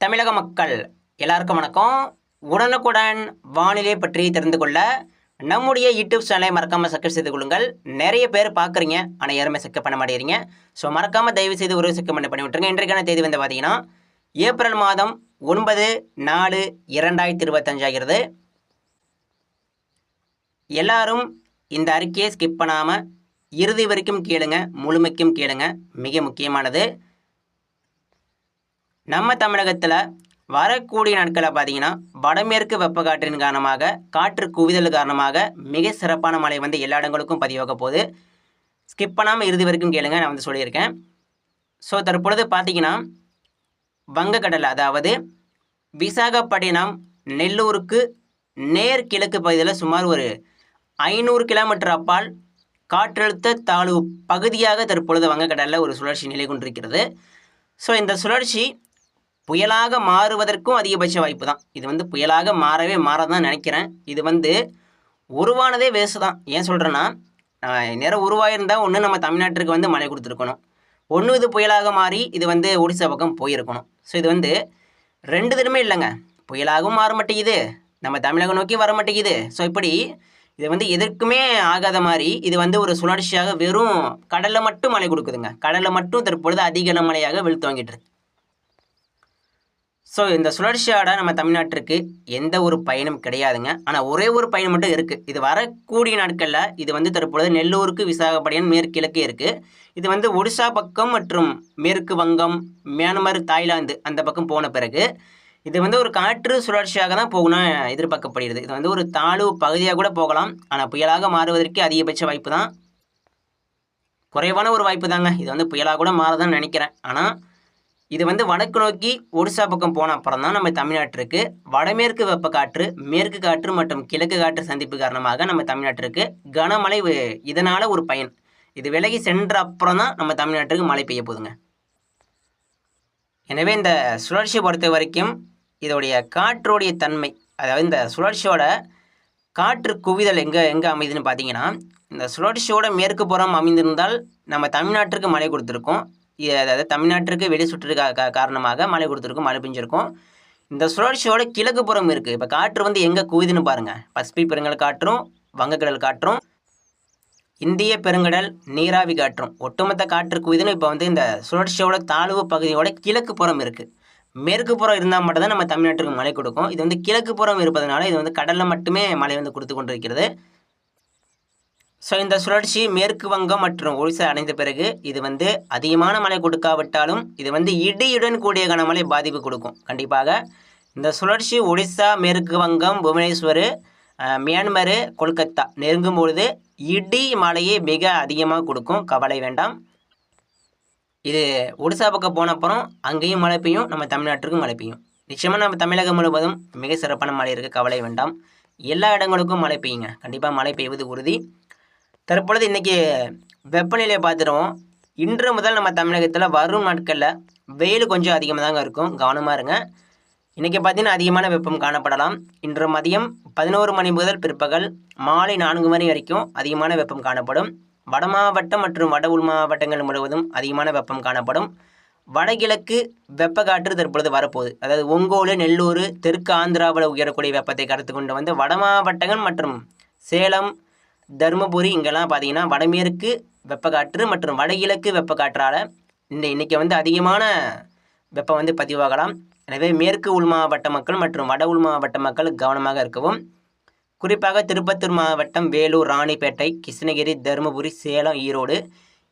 தமிழக மக்கள் எல்லாருக்கும் வணக்கம். உடனுக்குடன் வானிலை பற்றி தெரிந்து கொள்ள நம்முடைய யூடியூப் சேனலை மறக்காமல் சப்ஸ்கிரைப் செய்து கொள்ளுங்கள். நிறைய பேர் பார்க்குறீங்க ஆனால் யாருமே சப்ஸ்கிரைப் பண்ண மாட்டேங்கிறீங்க. ஸோ மறக்காமல் தயவு செய்து ஒரு சப்ஸ்கிரைப் பண்ணி பண்ணி விட்டுருங்க இன்றைக்கான தேதி வந்து பார்த்தீங்கன்னா ஏப்ரல் மாதம் ஒன்பது நாலு இரண்டாயிரத்தி இருபத்தஞ்சாகிறது எல்லாரும் இந்த அறிக்கையை ஸ்கிப் பண்ணாமல் இறுதி வரைக்கும் கேளுங்க முழுமைக்கும் கேளுங்க. மிக முக்கியமானது. நம்ம தமிழகத்தில் வரக்கூடிய நாட்களில் பார்த்தீங்கன்னா வடமேற்கு வெப்பக்காற்றின் காரணமாக காற்று குவிதல் காரணமாக மிக சிறப்பான மழை வந்து எல்லா இடங்களுக்கும் பதிவாக போகுது. ஸ்கிப் பண்ணாமல் இறுதி வரைக்கும் கேளுங்க நான் வந்து சொல்லியிருக்கேன். ஸோ தற்பொழுது பார்த்தீங்கன்னா வங்கக்கடல் அதாவது விசாகப்பட்டினம் நெல்லூருக்கு நேர் கிழக்கு பகுதியில் சுமார் ஒரு ஐநூறு கிலோமீட்டர் அப்பால் காற்றழுத்த தாழ்வு பகுதியாக தற்பொழுது வங்கக்கடலில் ஒரு சுழற்சி நிலை கொண்டிருக்கிறது. ஸோ இந்த சுழற்சி புயலாக மாறுவதற்கும் அதிகபட்ச வாய்ப்பு தான் இது வந்து புயலாக மாறவே மாறதான் நினைக்கிறேன். இது வந்து உருவானதே வேஸ்ட் தான். ஏன் சொல்கிறேன்னா நேரம் உருவாயிருந்தால் ஒன்று நம்ம தமிழ்நாட்டிற்கு வந்து மழை கொடுத்துருக்கணும். ஒன்று இது புயலாக மாறி இது வந்து ஒடிசா பக்கம் போயிருக்கணும். ஸோ இது வந்து ரெண்டு தினமே இல்லைங்க. புயலாகவும் மாற மாட்டேங்குது. நம்ம தமிழகம் நோக்கி வர மாட்டேங்குது. ஸோ இப்படி இது வந்து எதற்குமே ஆகாத மாதிரி இது வந்து ஒரு சுழற்சியாக வெறும் கடலில் மட்டும் மழை கொடுக்குதுங்க. கடலில் மட்டும் தற்பொழுது அதிக மழையாக வெளுத்து வாங்கிட்டு இருக்கு. ஸோ இந்த சுழற்சியோட நம்ம தமிழ்நாட்டிற்கு எந்த ஒரு பயனும் கிடையாதுங்க. ஆனால் ஒரே ஒரு பயன் மட்டும் இருக்குது இது வரக்கூடிய நாட்களில் இது வந்து தற்பொழுது நெல்லூருக்கு விசாகப்பட்டினம் மேற்கிழக்கு இருக்குது இது வந்து ஒடிசா பக்கம் மற்றும் மேற்கு வங்கம் மியான்மர் தாய்லாந்து அந்த பக்கம் போன பிறகு இது வந்து ஒரு காற்று சுழற்சியாக தான் போகணும் எதிர்பார்க்கப்படுகிறது. இது வந்து ஒரு தாழ்வு பகுதியாக கூட போகலாம். ஆனால் புயலாக மாறுவதற்கு அதிகபட்ச வாய்ப்பு தான். குறைவான ஒரு வாய்ப்பு தாங்க. இது வந்து புயலாக கூட மாறதான்னு நினைக்கிறேன். ஆனால் இது வந்து வடக்கு நோக்கி ஒடிசா பக்கம் போன அப்புறம் தான் நம்ம தமிழ்நாட்டிற்கு வடமேற்கு வெப்ப காற்று மேற்கு காற்று மற்றும் கிழக்கு காற்று சந்திப்பு காரணமாக நம்ம தமிழ்நாட்டிற்கு கனமழை இதனால் ஒரு பயன். இது விலகி சென்ற அப்புறம் தான் நம்ம தமிழ்நாட்டுக்கு மழை பெய்ய போதுங்க எனவே இந்த சுழற்சியை பொறுத்த வரைக்கும் இதோடைய காற்றுடைய தன்மை அதாவது இந்த சுழற்சியோட காற்று குவிதல் எங்கே எங்கே அமைதுன்னு பார்த்தீங்கன்னா இந்த சுழற்சியோட மேற்கு புறம் அமைந்திருந்தால் நம்ம தமிழ்நாட்டிற்கு மழை கொடுத்துருக்கோம். அதாவது தமிழ்நாட்டிற்கு வெளி சுற்று காரணமாக மழை கொடுத்துருக்கும் மழை பெஞ்சிருக்கும். இந்த சுழற்சியோட கிழக்கு புறம் இருக்குது இப்போ காற்று வந்து எங்கே குவிதுன்னு பாருங்கள் பசிபிக் பெருங்கடல் காற்றும் வங்கக்கடல் காற்றும் இந்திய பெருங்கடல் நீராவி காற்றும். ஒட்டுமொத்த காற்று குவிதுன்னு இப்போ வந்து இந்த சுழற்சியோட தாழ்வு பகுதியோட கிழக்கு புறம் இருக்குது மேற்கு புறம் இருந்தால் மட்டும்தான் நம்ம தமிழ்நாட்டுக்கு மழை கொடுக்கும். இது வந்து கிழக்கு புறம் இருப்பதனால இது வந்து கடலில் மட்டுமே மழை வந்து கொடுத்து கொண்டிருக்கிறது. ஸோ இந்த சுழற்சி மேற்கு வங்கம் மற்றும் ஒடிசா அடைந்த பிறகு இது வந்து அதிகமான மழை கொடுக்காவிட்டாலும் இது வந்து இடியுடன் கூடிய கனமழை பாதிப்பு கொடுக்கும். கண்டிப்பாக இந்த சுழற்சி ஒடிசா மேற்கு வங்கம் புவனேஸ்வர் மியான்மர் கொல்கத்தா நெருங்கும் பொழுது இடி மழையை மிக அதிகமாக கொடுக்கும். கவலை வேண்டாம். இது ஒடிசா பக்கம் போன அப்புறம் அங்கேயும் மழை பெய்யும் நம்ம தமிழ்நாட்டுக்கும் மழை பெய்யும். நிச்சயமாக நம்ம தமிழகம் முழுவதும் மிக சிறப்பான மழை இருக்குது கவலை வேண்டாம். எல்லா இடங்களுக்கும் மழை பெய்யுங்க. கண்டிப்பாக மழை பெய்வது உறுதி. தற்பொழுது இன்றைக்கி வெப்பநிலையை பார்த்துருவோம் இன்று முதல் நம்ம தமிழகத்தில் வரும் நாட்களில் வெயில் கொஞ்சம் அதிகமாக தாங்க இருக்கும். கவனமாக இருங்க. இன்றைக்கி பார்த்தீங்கன்னா அதிகமான வெப்பம் காணப்படலாம். இன்று மதியம் பதினோரு மணி முதல் பிற்பகல் மாலை நான்கு மணி வரைக்கும் அதிகமான வெப்பம் காணப்படும். வட மாவட்டம் மற்றும் வட உள் மாவட்டங்கள் முழுவதும் அதிகமான வெப்பம் காணப்படும். வடகிழக்கு வெப்பக்காற்று தற்பொழுது வரப்போகுது. அதாவது ஒங்கோலு நெல்லூர் தெற்கு ஆந்திராவில் உயரக்கூடிய வெப்பத்தை கருத்து கொண்டு வந்து வட மாவட்டங்கள் மற்றும் சேலம் தருமபுரி இங்கெல்லாம் பார்த்தீங்கன்னா வடமேற்கு வெப்பக்காற்று மற்றும் வடகிழக்கு வெப்பக்காற்றால் இந்த இன்றைக்கி வந்து அதிகமான வெப்பம் வந்து பதிவாகலாம். எனவே மேற்கு உள் மாவட்ட மக்கள் மற்றும் வட உள் மாவட்ட மக்கள் கவனமாக இருக்கவும். குறிப்பாக திருப்பத்தூர் மாவட்டம் வேலூர் ராணிப்பேட்டை கிருஷ்ணகிரி தருமபுரி சேலம் ஈரோடு.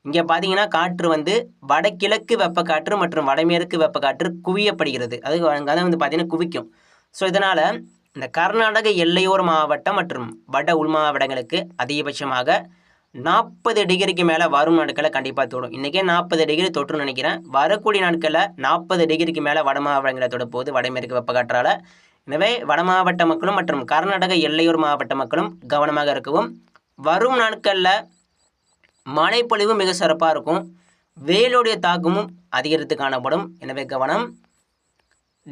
இங்கே பார்த்தீங்கன்னா காற்று வந்து வடகிழக்கு வெப்பக்காற்று மற்றும் வடமேற்கு வெப்பக்காற்று குவியப்படுகிறது. அது அங்கே வந்து பார்த்திங்கன்னா குவிக்கும். ஸோ இதனால் இந்த கர்நாடக எல்லையோர மாவட்டம் மற்றும் வட உள் மாவட்டங்களுக்கு அதிகபட்சமாக நாற்பது டிகிரிக்கு மேலே வரும் நாட்களில் கண்டிப்பாக தொடும். இன்றைக்கே நாற்பது டிகிரி தொற்றுன்னு நினைக்கிறேன். வரக்கூடிய நாட்களில் நாற்பது டிகிரிக்கு மேலே வட மாவட்டங்களை தொடப்போது வடமேற்கு வெப்பக்காற்றால் எனவே வட மாவட்ட மக்களும் மற்றும் கர்நாடக எல்லையோர் மாவட்ட மக்களும் கவனமாக இருக்கவும். வரும் நாட்களில் மழைப்பொழிவு மிக சிறப்பாக இருக்கும். வெயிலுடைய தாக்கமும் அதிகரித்து காணப்படும். எனவே கவனம்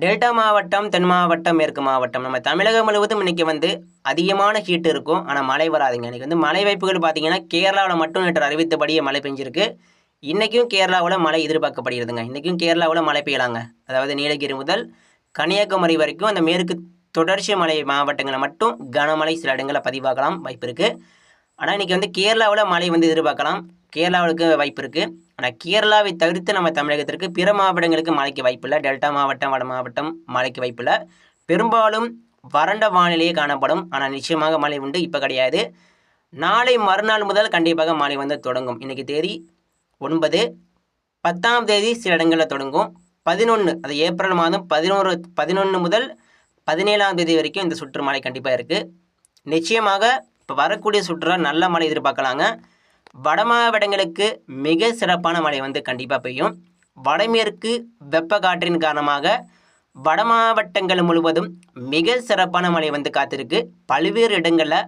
டெல்டா மாவட்டம் தென் மாவட்டம் மேற்கு மாவட்டம். நம்ம தமிழகம் முழுவதும் இன்றைக்கி வந்து அதிகமான ஹீட் இருக்கும். ஆனால் மழை வராதுங்க. இன்றைக்கி வந்து மழை வாய்ப்புகள் பார்த்தீங்கன்னா கேரளாவில் மட்டும் நேற்று அறிவித்தபடியே மழை பெஞ்சிருக்கு. இன்றைக்கும் கேரளாவில் மழை எதிர்பார்க்கப்படுகிறதுங்க. இன்றைக்கும் கேரளாவில் மழை பெய்யலாங்க. அதாவது நீலகிரி முதல் கன்னியாகுமரி வரைக்கும் அந்த மேற்கு தொடர்ச்சி மலை மாவட்டங்களில் மட்டும் கனமழை சில இடங்களில் பதிவாகலாம் வாய்ப்பு இருக்குது ஆனால் இன்றைக்கி வந்து கேரளாவில் மழை வந்து எதிர்பார்க்கலாம். கேரளாவுக்கு வாய்ப்பு இருக்குது ஆனால் கேரளாவை தவிர்த்து நம்ம தமிழகத்திற்கு பிற மாவட்டங்களுக்கு மழைக்கு வாய்ப்பில்லை. டெல்டா மாவட்டம் வட மாவட்டம் மழைக்கு வாய்ப்பில்லை. பெரும்பாலும் வறண்ட வானிலையே காணப்படும். ஆனால் நிச்சயமாக மழை உண்டு. இப்போ கிடையாது. நாளை மறுநாள் முதல் கண்டிப்பாக மழை வந்து தொடங்கும். இன்றைக்கி தேதி ஒன்பது. பத்தாம் தேதி சில இடங்களில் தொடங்கும். பதினொன்று அது ஏப்ரல் மாதம் பதினோரு பதினொன்று முதல் பதினேழாம் தேதி வரைக்கும் இந்த சுற்று மழை கண்டிப்பாக இருக்குது நிச்சயமாக இப்போ வரக்கூடிய சுற்றுலா நல்ல மழை எதிர்பார்க்கலாங்க. வட மாவட்டங்களுக்கு மிக சிறப்பான மழை வந்து கண்டிப்பாக பெய்யும். வடமேற்கு வெப்ப காற்றின் காரணமாக வட மாவட்டங்கள் முழுவதும் மிக சிறப்பான மழை வந்து காத்திருக்கு. பல்வேறு இடங்களில்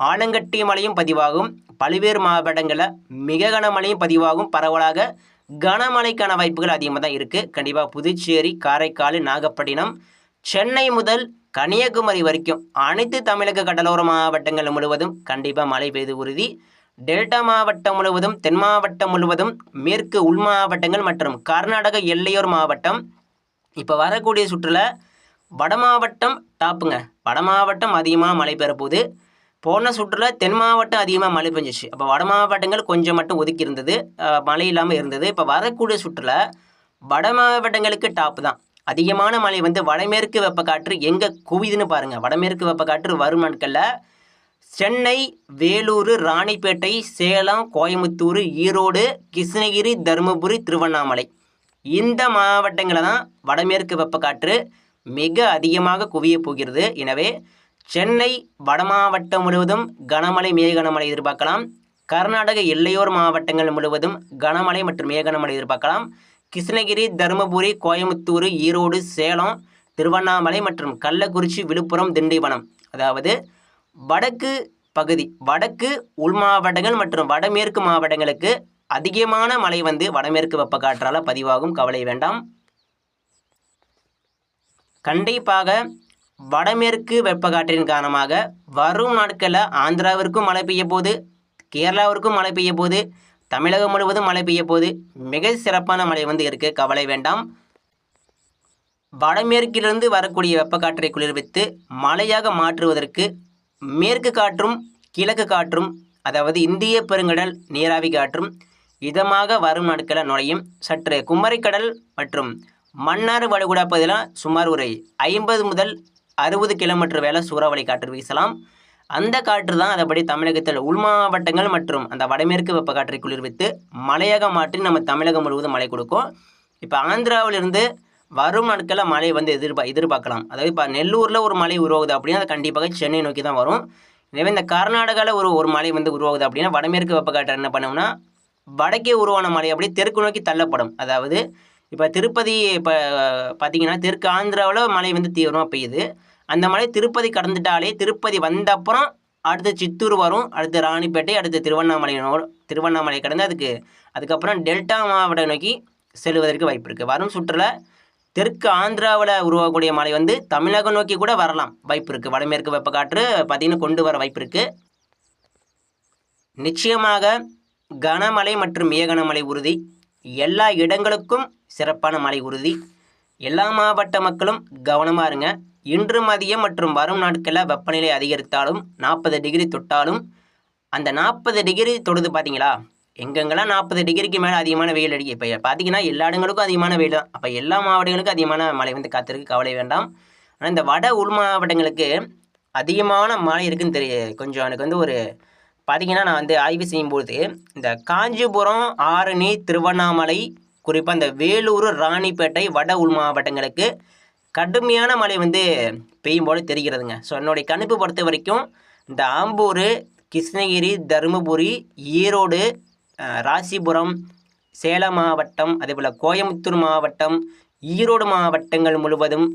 ஆலங்கட்டி மழையும் பதிவாகும். பல்வேறு மாவட்டங்களில் மிக கனமழையும் பதிவாகும். பரவலாக கனமழைக்கான வாய்ப்புகள் அதிகமாக தான் இருக்குது கண்டிப்பாக புதுச்சேரி காரைக்கால் நாகப்பட்டினம் சென்னை முதல் கன்னியாகுமரி வரைக்கும் அனைத்து தமிழக கடலோர மாவட்டங்கள் முழுவதும் கண்டிப்பாக மழை பெய்து உறுதி. டெல்டா மாவட்டம் முழுவதும் தென் மாவட்டம் முழுவதும் மேற்கு உள் மாவட்டங்கள் மற்றும் கர்நாடக எல்லையோர் மாவட்டம். இப்போ வரக்கூடிய சுற்றுலா வட மாவட்டம் டாப்புங்க. வட மாவட்டம் அதிகமாக மழை பெறப்போகுது. போன சுற்றுல தென் மாவட்டம் அதிகமாக மழை பெஞ்சிச்சு. அப்போ வட மாவட்டங்கள் கொஞ்சம் மட்டும் ஒதுக்கி இருந்தது. மழை இல்லாமல் இருந்தது. இப்போ வரக்கூடிய சுற்றுல வட மாவட்டங்களுக்கு டாப்பு தான். அதிகமான மழை வந்து வடமேற்கு வெப்பக்காற்று எங்கே குவிதுன்னு பாருங்கள் வடமேற்கு வெப்பக்காற்று வரும் நாட்களில் சென்னை வேலூர் ராணிப்பேட்டை சேலம் கோயம்புத்தூர் ஈரோடு கிருஷ்ணகிரி தருமபுரி திருவண்ணாமலை. இந்த மாவட்டங்களில் தான் வடமேற்கு வெப்பக்காற்று மிக அதிகமாக குவியப் போகிறது. எனவே சென்னை வட மாவட்டம் முழுவதும் கனமழை மேகனமழை எதிர்பார்க்கலாம். கர்நாடக எல்லையோர் மாவட்டங்கள் முழுவதும் கனமழை மற்றும் மேகனமழை எதிர்பார்க்கலாம். கிருஷ்ணகிரி தருமபுரி கோயம்புத்தூர் ஈரோடு சேலம் திருவண்ணாமலை மற்றும் கள்ளக்குறிச்சி விழுப்புரம் திண்டிவனம். அதாவது வடக்கு பகுதி வடக்கு உள் மாவட்டங்கள் மற்றும் வடமேற்கு மாவட்டங்களுக்கு அதிகமான மழை வந்து வடமேற்கு வெப்பக்காற்றால் பதிவாகும். கவலை வேண்டாம். கண்டிப்பாக வடமேற்கு வெப்பக்காற்றின் காரணமாக வரும் நாட்களில் ஆந்திராவிற்கும் மழை பெய்ய போது கேரளாவிற்கும் மழை பெய்ய போது தமிழகம் முழுவதும் மழை பெய்ய போது மிக சிறப்பான மழை வந்து இருக்கு. கவலை வேண்டாம். வடமேற்கிலிருந்து வரக்கூடிய வெப்பக்காற்றை குளிர்வித்து மழையாக மாற்றுவதற்கு மேற்கு காற்றும் கிழக்கு காற்றும் அதாவது இந்திய பெருங்கடல் நீராவி காற்றும் இதமாக வரும் நாட்களில் நுழையும். சற்று குமரிக்கடல் மற்றும் மன்னார் வளைகுடா பகுதியில் சுமார் ஒரு ஐம்பது முதல் அறுபது கிலோமீட்டர் வேலை சூறாவளி காற்று வீசலாம். அந்த காற்று தான் அதைப்படி தமிழகத்தில் உள் மாவட்டங்கள் மற்றும் அந்த வடமேற்கு வெப்ப காற்றை குளிர்வித்து மழையாக மாற்றி நம்ம தமிழகம் முழுவதும் மழை கொடுக்கும். இப்போ ஆந்திராவிலிருந்து வரும் நாட்களில் மழை வந்து எதிர்பா எதிர்பார்க்கலாம். அதாவது இப்போ நெல்லூரில் ஒரு மழை உருவாகுது அப்படின்னா அது கண்டிப்பாக சென்னை நோக்கி தான் வரும். எனவே இந்த கர்நாடகாவில் ஒரு ஒரு மழை வந்து உருவாகுது அப்படின்னா வடமேற்கு வெப்பக்காற்று என்ன பண்ணும்னா வடக்கே உருவான மழை அப்படியே தெற்கு நோக்கி தள்ளப்படும். அதாவது இப்போ திருப்பதி இப்போ பார்த்தீங்கன்னா தெற்கு ஆந்திராவில் மழை வந்து தீவிரமாக பெய்யுது. அந்த மழை திருப்பதி கடந்துட்டாலே திருப்பதி வந்த அப்புறம் அடுத்து சித்தூர் வரும் அடுத்து ராணிப்பேட்டை அடுத்து திருவண்ணாமலை திருவண்ணாமலை கடந்து அதுக்கு அதுக்கப்புறம் டெல்டா மாவட்டம் நோக்கி செல்வதற்கு வாய்ப்பு இருக்குது வரும் சுற்றுலா தெற்கு ஆந்திராவில் உருவாகக்கூடிய மழை வந்து தமிழகம் நோக்கி கூட வரலாம். வாய்ப்பு இருக்குது வடமேற்கு வெப்பக்காற்று பார்த்தீங்கன்னா கொண்டு வர வாய்ப்பு இருக்குது நிச்சயமாக கனமழை மற்றும் ஏகனமழை உறுதி. எல்லா இடங்களுக்கும் சிறப்பான மழை உறுதி. எல்லா மாவட்ட மக்களும் கவனமாக இருங்க. இன்று மதியம் மற்றும் வரும் நாட்களில் வெப்பநிலை அதிகரித்தாலும் நாற்பது டிகிரி தொட்டாலும் அந்த நாற்பது டிகிரி தொடுது பார்த்தீங்களா எங்கெங்கெல்லாம் நாற்பது டிகிரிக்கு மேலே அதிகமான வெயில் அடிக்கும் இப்போ பார்த்தீங்கன்னா எல்லா இடங்களுக்கும் அதிகமான வெயில் தான். அப்போ எல்லா மாவட்டங்களுக்கும் அதிகமான மழை வந்து காத்திருக்கு. கவலை வேண்டாம். ஆனால் இந்த வட உள் மாவட்டங்களுக்கு அதிகமான மழை இருக்குன்னு தெரிய கொஞ்சம் எனக்கு வந்து ஒரு பார்த்தீங்கன்னா நான் வந்து ஆய்வு செய்யும்போது இந்த காஞ்சிபுரம் ஆரணி திருவண்ணாமலை குறிப்பாக இந்த வேலூர் ராணிப்பேட்டை வட உள் மாவட்டங்களுக்கு கடுமையான மழை வந்து பெய்யும் போல தெரிகிறதுங்க. ஸோ என்னுடைய கணிப்பு பொறுத்த வரைக்கும் இந்த ஆம்பூர் கிருஷ்ணகிரி தருமபுரி ஈரோடு ராசிபுரம் சேலம் மாவட்டம் அதே போல் கோயம்புத்தூர் மாவட்டம் ஈரோடு மாவட்டங்கள் முழுவதும்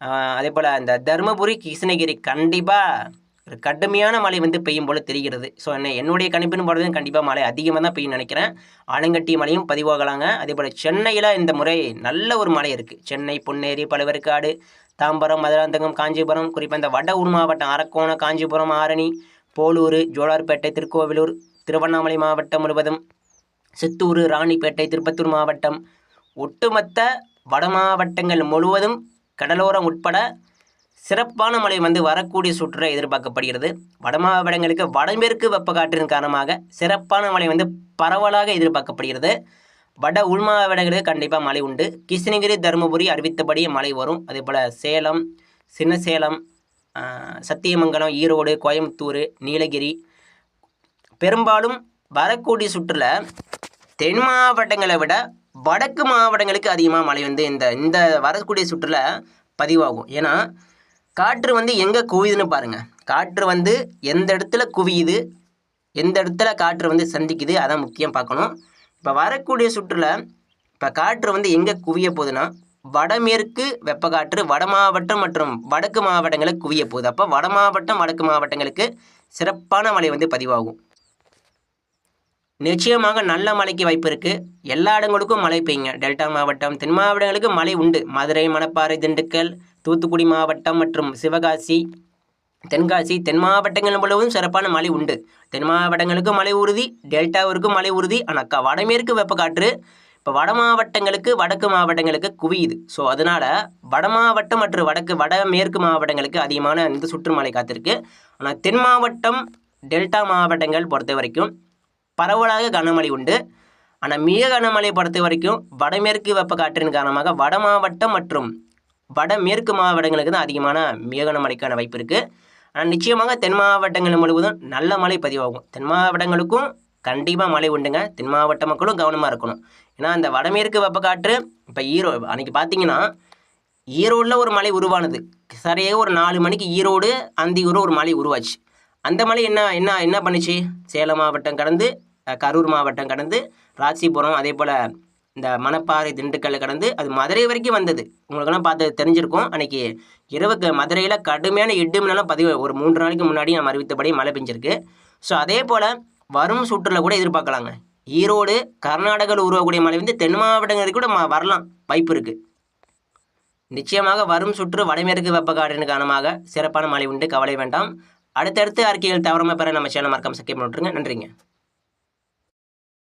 அதேபோல் அதே போல் இந்த தருமபுரி கிருஷ்ணகிரி கண்டிப்பாக ஒரு கடுமையான மழை வந்து பெய்யும் போல் தெரிகிறது. ஸோ என்ன என்னுடைய கணிப்புன்னு போகிறது கண்டிப்பாக மழை அதிகமாக தான் பெய்யும் நினைக்கிறேன். ஆலங்கட்டி மழையும் பதிவாகலாங்க. அதே போல் சென்னையில் இந்த முறை நல்ல ஒரு மழை இருக்குது சென்னை பொன்னேரி பழுவேற்காடு தாம்பரம் மதுராந்தகம் காஞ்சிபுரம் குறிப்பாக இந்த வட ஊர் மாவட்டம் அரக்கோணம் காஞ்சிபுரம் ஆரணி போலூர் ஜோலார்பேட்டை திருக்கோவிலூர் திருவண்ணாமலை மாவட்டம் முழுவதும். சித்தூர் ராணிப்பேட்டை திருப்பத்தூர் மாவட்டம். ஒட்டுமொத்த வட மாவட்டங்கள் முழுவதும் கடலோரம் உட்பட சிறப்பான மழை வந்து வரக்கூடிய சுற்றுலா எதிர்பார்க்கப்படுகிறது. வட மாவட்டங்களுக்கு வடமேற்கு வெப்பக்காற்றின் காரணமாக சிறப்பான மழை வந்து பரவலாக எதிர்பார்க்கப்படுகிறது. வட உள் மாவட்டங்களுக்கு கண்டிப்பாக மழை உண்டு. கிருஷ்ணகிரி தருமபுரி அறிவித்தபடி மழை வரும். அதே போல் சேலம் சின்ன சேலம் சத்தியமங்கலம் ஈரோடு கோயம்புத்தூர் நீலகிரி பெரும்பாலும் வரக்கூடிய சுற்றுல தென் மாவட்டங்களை விட வடக்கு மாவட்டங்களுக்கு அதிகமாக மழை வந்து இந்த இந்த வரக்கூடிய சுற்றுல பதிவாகும். ஏன்னா காற்று வந்து எங்கே குவியுதுன்னு பாருங்கள் காற்று வந்து எந்த இடத்துல குவியுது எந்த இடத்துல காற்று வந்து சந்திக்குது அதான் முக்கியம் பார்க்கணும். இப்போ வரக்கூடிய சுற்றுல இப்போ காற்று வந்து எங்கே குவிய போகுதுன்னா வடமேற்கு வெப்பக்காற்று வட மாவட்டம் மற்றும் வடக்கு மாவட்டங்களுக்கு குவிய போகுது. அப்போ வட மாவட்டம் வடக்கு மாவட்டங்களுக்கு சிறப்பான மழை வந்து பதிவாகும். நிச்சயமாக நல்ல மழைக்கு வாய்ப்பு இருக்குது எல்லா இடங்களுக்கும் மழை பெய்யுங்க. டெல்டா மாவட்டம் தென் மாவட்டங்களுக்கு மழை உண்டு. மதுரை மணப்பாறை திண்டுக்கல் தூத்துக்குடி மாவட்டம் மற்றும் சிவகாசி தென்காசி தென் மாவட்டங்கள் முழுவதும் சிறப்பான மழை உண்டு. தென் மாவட்டங்களுக்கும் மழை உறுதி டெல்டாவிற்கும் மழை உறுதி. ஆனால் வடமேற்கு வெப்பக்காற்று இப்போ வட மாவட்டங்களுக்கு வடக்கு மாவட்டங்களுக்கு குவியுது. ஸோ அதனால் வட மாவட்டம் மற்றும் வடக்கு வடமேற்கு மாவட்டங்களுக்கு அதிகமான இந்த சுற்றுமழை காத்திருக்கு. ஆனால் தென் மாவட்டம் டெல்டா மாவட்டங்கள் பொறுத்த வரைக்கும் பரவலாக கனமழை உண்டு. ஆனால் மிக கனமழை பொறுத்த வரைக்கும் வடமேற்கு வெப்பக்காற்றின் காரணமாக வட மாவட்டம் மற்றும் வடமேற்கு மாவட்டங்களுக்கு தான் அதிகமான மிக கனமழைக்கான வாய்ப்பு இருக்குது ஆனால் நிச்சயமாக தென் மாவட்டங்கள் முழுவதும் நல்ல மழை பதிவாகும். தென் மாவட்டங்களுக்கும் கண்டிப்பாக மழை உண்டுங்க. தென் மாவட்ட மக்களும் கவனமாக இருக்கணும். ஏன்னா அந்த வடமேற்கு வெப்பக்காற்று இப்போ ஈரோ அன்றைக்கி பார்த்தீங்கன்னா ஈரோடில் ஒரு மலை உருவானது. சரியாக ஒரு நாலு மணிக்கு ஈரோடு அந்தியூர் ஒரு மலை உருவாச்சு. அந்த மலை என்ன என்ன என்ன பண்ணுச்சு? சேலம் மாவட்டம் கடந்து கரூர் மாவட்டம் கடந்து ராசிபுரம் அதே போல் இந்த மணப்பாறை திண்டுக்கல்லை கடந்து அது மதுரை வரைக்கும் வந்தது. உங்களுக்கெல்லாம் பார்த்து தெரிஞ்சிருக்கும். அன்னைக்கு இரவுக்கு மதுரையில் கடுமையான இடி பதிவு ஒரு மூன்று நாளைக்கு முன்னாடி நம்ம அறிவித்தபடி மழை பெஞ்சிருக்கு. ஸோ அதே போல் வரும் சுற்றுல கூட எதிர்பார்க்கலாங்க. ஈரோடு கர்நாடகாவில் உருவக்கூடிய மழை வந்து தென் மாவட்டங்களுக்கு கூட வரலாம். வாய்ப்பு இருக்குது நிச்சயமாக வரும் சுற்று வடமேற்கு வெப்பக்காற்றின் காரணமாக சிறப்பான மழை உண்டு. கவலை வேண்டாம். அடுத்தடுத்து அறிக்கைகள் தவறாமல் பெற நம்ம சேனல் மறக்காம சப்ஸ்கிரைப் விட்டுருங்க நன்றிங்க.